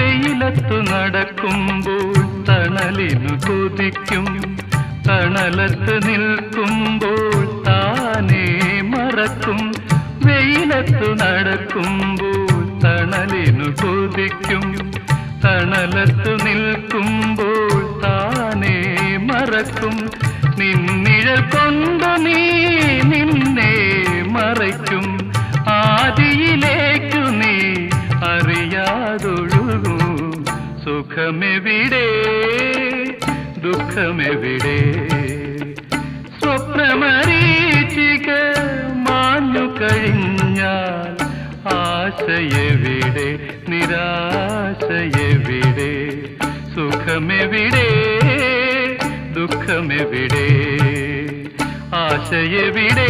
വെയിലത്തു നടക്കുമ്പോൾ തണലിനു കൊതിക്കും. തണലത്ത് നിൽക്കുമ്പോൾ താനേ മറക്കും. വെയിലത്തു നടക്കുമ്പോൾ തണലിനു കൊതിക്കും. തണലത്തു നിൽക്കുമ്പോൾ താനേ മറക്കും. നിന്നിഴൽ കൊണ്ടു നീ നിന്നെ മറയ്ക്കും. ആദിയിലേക്കു നീ അറിയാതൊഴുകൂ സുഖമെവിടെ ദുഃഖമെവിടെ സ്വപ്നമരീചിക മാഞ്ഞു കഴിഞ്ഞാൽ ആശയെവിടെ നിരാശയെവിടെ സുഖമെവിടെ ദുഃഖമെവിടെ ആശയെവിടെ നിരാശയെവിടെ